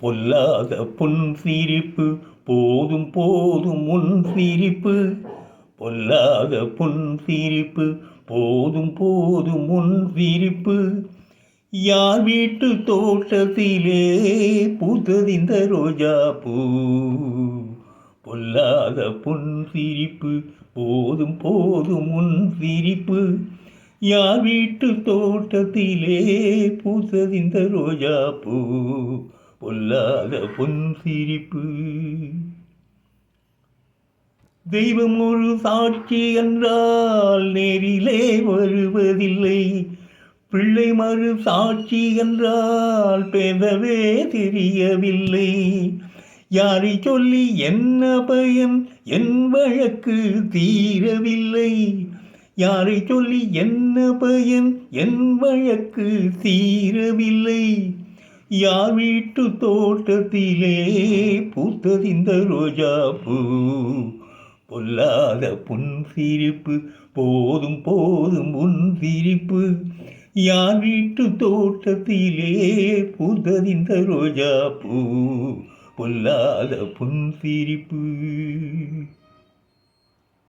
பொல்லாத புன் சிரிப்பு போதும் போதும் உன் சிரிப்பு. பொல்லாத புன் சிரிப்பு போதும் போதும் உன் சிரிப்பு. யார் வீட்டு தோட்டத்திலே பூத்ததிந்த ரோஜா பூ? பொல்லாத புன் சிரிப்பு போதும் போதும் உன் சிரிப்பு. யார் வீட்டு தோட்டத்திலே பூத்ததிந்த ரோஜா பூ? பொல்லாத பொன் சிரிப்பு தெய்வம் ஒரு சாட்சி என்றால் நேரிலே வருவதில்லை. பிள்ளை மறு சாட்சி என்றால் பேசவே தெரியவில்லை. யாரை சொல்லி என்ன பயன் என் வழக்கு தீரவில்லை. யாரை சொல்லி என்ன பயன் என் வழக்கு தீரவில்லை. யார் வீட்டு தோட்டத்திலே பூத்ததிந்த ரோஜா பூ பொல்லாத புன் சிரிப்பு போதும் போதும் உன் சிரிப்பு. யார் வீட்டு தோட்டத்திலே பூத்ததிந்த ரோஜா பூ பொல்லாத புன் சிரிப்பு.